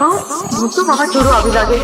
હા હું તો વાવાઝોડું આવી લાગે